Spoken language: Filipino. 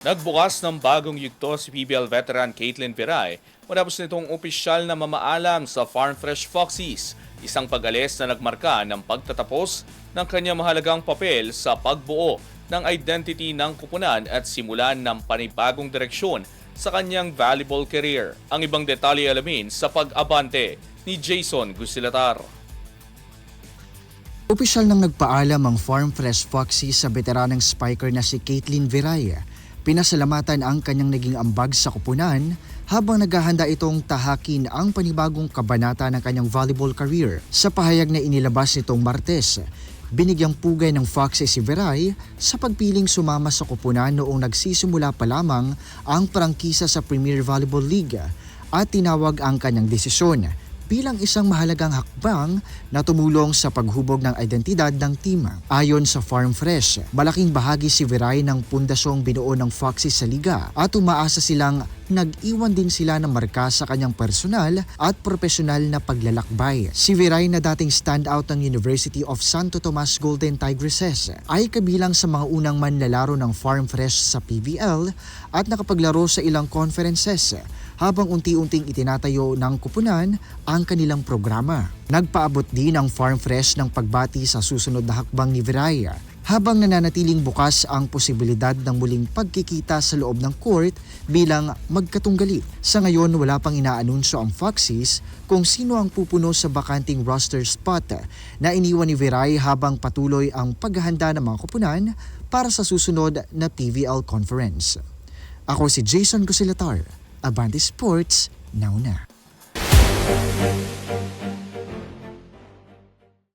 Nagbukas ng bagong yugto si PBL veteran Caitlin Piray matapos nitong opisyal na mamaalam sa Farm Fresh Foxies, isang pag-alis na nagmarka ng pagtatapos ng kanyang mahalagang papel sa pagbuo ng identity ng kupunan at simulan ng panibagong direksyon sa kanyang valuable career. Ang ibang detalye alamin sa pag-abante ni Jason Gusilatar. Opisyal nang nagpaalam ang Farm Fresh Foxy sa veteranang spiker na si Caitlin Viraya. Pinasalamatan ang kanyang naging ambag sa kupunan habang naghahanda itong tahakin ang panibagong kabanata ng kanyang volleyball career. Sa pahayag na inilabas nitong Martes, binigyang pugay ng Foxy si Viray sa pagpiling sumama sa kupunan noong nagsisimula pa lamang ang prangkisa sa Premier Volleyball League at tinawag ang kanyang desisyon bilang isang mahalagang hakbang na tumulong sa paghubog ng identidad ng team. Ayon sa Farm Fresh, malaking bahagi si Viray ng pundasyong binuo ng Foxy sa liga at umaasa silang nag-iwan din sila ng marka sa kanyang personal at profesional na paglalakbay. Si Viray na dating standout ng University of Santo Tomas Golden Tigresses ay kabilang sa mga unang manlalaro ng Farm Fresh sa PBL at nakapaglaro sa ilang conferences habang unti-unting itinatayo ng kupunan ang kanilang programa. Nagpaabot din ang Farm Fresh ng pagbati sa susunod na hakbang ni Viraya habang nananatiling bukas ang posibilidad ng muling pagkikita sa loob ng court bilang magkatunggali. Sa ngayon, wala pang inaanunsyo ang Foxies kung sino ang pupuno sa bakanting roster spot na iniwan ni Viray habang patuloy ang paghahanda ng mga kupunan para sa susunod na PVL conference. Ako si Jason Gusilatar, Abante Sports, now na.